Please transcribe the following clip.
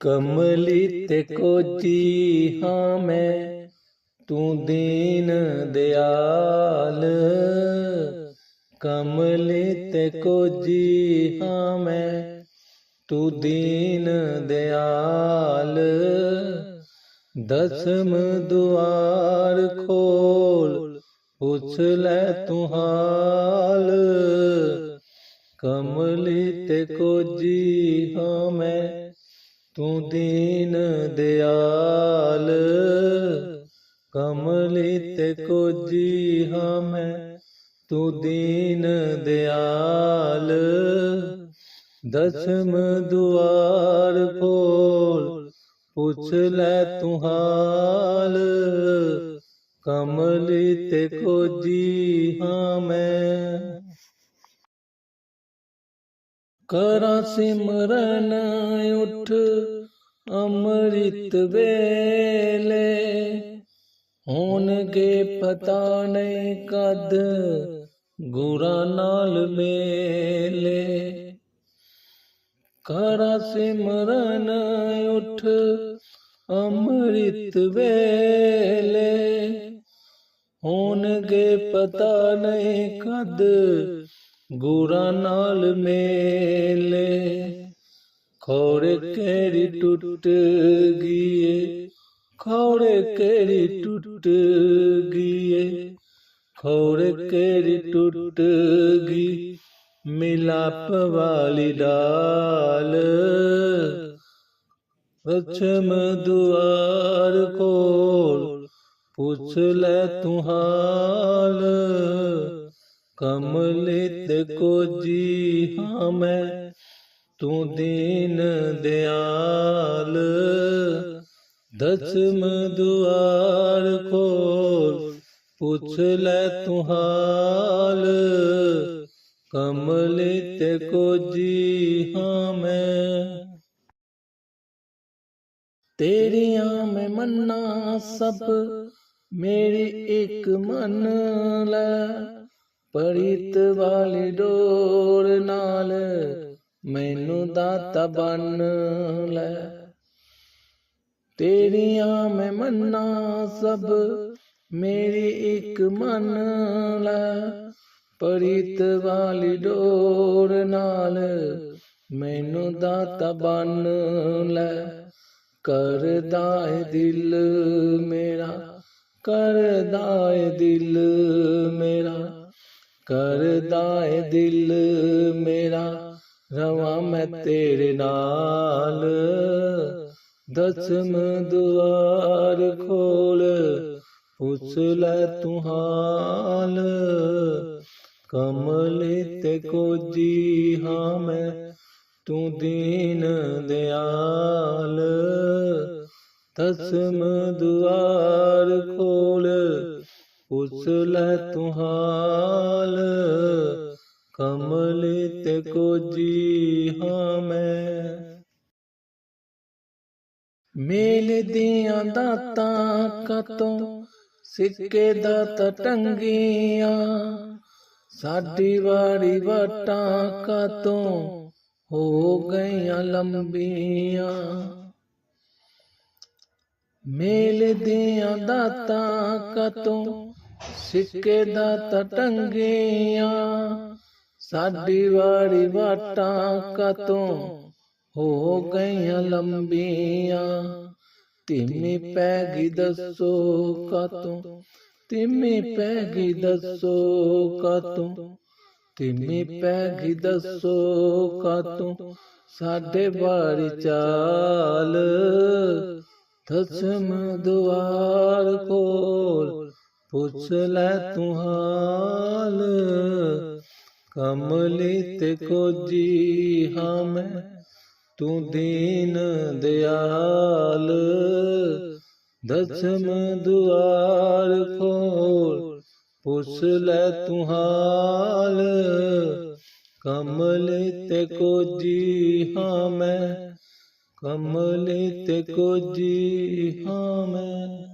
ਕਮਲੀ ਤੇ ਕੋਜੀ ਹਾਂ ਮੈਂ ਤੂੰ ਦੀਨ ਦਿਆਲ। ਕਮਲੀ ਤੇ ਕੋਜੀ ਹਾਂ ਮੈਂ ਤੂੰ ਦੀਨ ਦਿਆਲ। ਦਸਮ ਦੁਆਰ ਖੋਲ ਪੁੱਛ ਲੈ ਤੂੰ ਹਾਲ। ਕਮਲੀ ਤੇ ਕੋਜੀ ਹਾਂ ਮੈਂ। ਤੂੰ ਦੀਨ ਦਿਆਲ ਕਮਲੀ ਤੇ ਕੋਜੀ ਹਾਂ ਮੈਂ ਤੂੰ ਦੀਨ ਦਿਆਲ। ਦਸਮ ਦੁਆਰ ਖੋਲ, ਪੁੱਛ ਲੈ ਤੂੰ ਹਾਲ ਕਮਲੀ ਤੇ ਕੋਜੀ ਹਾਂ ਮੈਂ ਕਰਾਂ ਸਿਮਰਨ ਉਠ ਅੰਮ੍ਰਿਤ ਵੇਲੇ। ਹੋਣਗੇ ਪਤਾ ਨਹੀਂ ਕਦ ਗੁਰਾਂ ਨਾਲ ਮੇਲੇ। ਕਰਾਂ ਸਿਮਰਨ ਉਠ ਅੰਮ੍ਰਿਤ ਵੇਲੇ। ਹੋਣਗੇ ਪਤਾ ਨਹੀਂ ਕਦ ਗੁਰਾਂ ਨਾਲ ਮੇਲੇ ਖੋੜੇ ਕਿਹੜੀ ਟੁੱਟ ਗਈਏ ਖੋੜੇ ਕਿਹੜੀ ਟੁੱਟ ਗਈਏ ਖੋੜੇ ਕਿਹੜੀ ਟੁੱਟ ਗਈ ਮਿਲਾਪ ਵਾਲੀ ਡਾਲ ਰਚਮ ਦੁਆਰ ਕੋਲ ਪੁੱਛ ਲੈ ਤੂੰ ਕਮਲਿਤ ਕੋ ਜੀ ਹਾਂ ਮੈਂ, ਤੂੰ ਦੀਨ ਦਿਆਲ। ਦਸਮ ਦੁਆਰ ਖੋਲ, ਪੁੱਛ ਲੈ ਤੂੰ ਹਾਲ। ਕਮਲੇ ਤੇ ਕੋਜੀ ਹਾਂ ਮੈਂ। ਤੇਰੀਆਂ ਮੈਂ ਮੰਨਾ ਸਭ, ਮੇਰੀ ਇੱਕ ਮੰਨ ਲੈ। ਪਰਿਤ ਵਾਲੀ ਡੋਰ ਨਾਲ ਮੈਨੂੰ ਦਾਤਾ ਬਨ ਲੈ। ਤੇਰੀਆਂ ਮੈਂ ਮੰਨਾ ਸਭ, ਮੇਰੀ ਇੱਕ ਮਨ ਲੈ। ਪਰਿਤ ਵਾਲੀ ਡੋਰ ਨਾਲ ਮੈਨੂੰ ਦਾਤਾ ਬਨ ਲੈ। ਕਰਦਾ ਏ ਦਿਲ ਮੇਰਾ, ਕਰਦਾ ਏ ਦਿਲ ਮੇਰਾ। ਕਰਦਾ ਏ ਦਿਲ ਮੇਰਾ, ਰਵਾਂ ਮੈਂ ਤੇਰੇ ਨਾਲ। ਦਸਮ ਦੁਆਰ ਖੋਲ, ਪੁੱਛ ਲੈ ਤੂੰ ਹਾਲ। ਕਮਲੇ ਤੇ ਕੋਜੀ ਹਾਂ ਮੈਂ, ਤੂੰ ਦੀਨ ਦਿਆਲ। ਦਸਮ ਦੁਆਰ ਖੋਲ, ਪੁੱਛ ਲੈ ਤੂੰ ਹਾਲ। ਕਮਲੇ ਤੇ ਕੋਜੀ ਹਾਂ ਮੈਂ ਮੇਲ ਦੀਆਂ ਦਾਤਾਂ ਕਤੋਂ, ਸਿੱਕੇ ਦਾ ਟੰਗੀਆਂ। ਸਾਡੀ ਵਾਰੀ ਵਟਾਂ ਕਤੋਂ ਹੋ ਗਈਆਂ ਲੰਬੀਆਂ। ਮੇਲ ਦੀਆਂ ਦਾਤਾਂ ਕਤੋਂ, ਸਿੱਕੇ ਦਾ ਟੰਗੀਆਂ। ਸਾਡੀ ਵਾਰੀ ਵਾਟਾਂ ਕਤੋਂ ਹੋ ਗਈਆਂ ਲੰਬੀਆਂ। ਤਿਮੀ ਪੈ ਗਈ ਦੱਸੋ ਕਾਤੋਂ ਤਿਮੀ ਪੈ ਗਈ ਦੱਸੋ ਕਾਤੋਂ ਤਿਮੀ ਪੈ ਗਈ ਦੱਸੋ ਕਾਤੋਂ, ਸਾਡੇ ਬਾਰੀ ਚਾਲ ਦਸਮ ਦੁਆਰ ਕੋਲ ਪੁੱਛ ਲੈ ਤੂੰ ਹਾਲ। ਕਮਲੀ ਤੇ ਕੋਜੀ ਹਾਂ ਮੈਂ ਤੂੰ ਦੀਨ ਦਿਆਲ, ਦਸਮ ਦੁਆਰ ਖੋਲ, ਪੁੱਛ ਲੈ ਤੂੰ ਹਾਲ। ਕਮਲੇ ਤੇ ਕੋਜੀ ਹਾਂ ਮੈਂ ਕਮਲੇ ਤੇ ਕੋਜੀ ਹਾਂ ਮੈਂ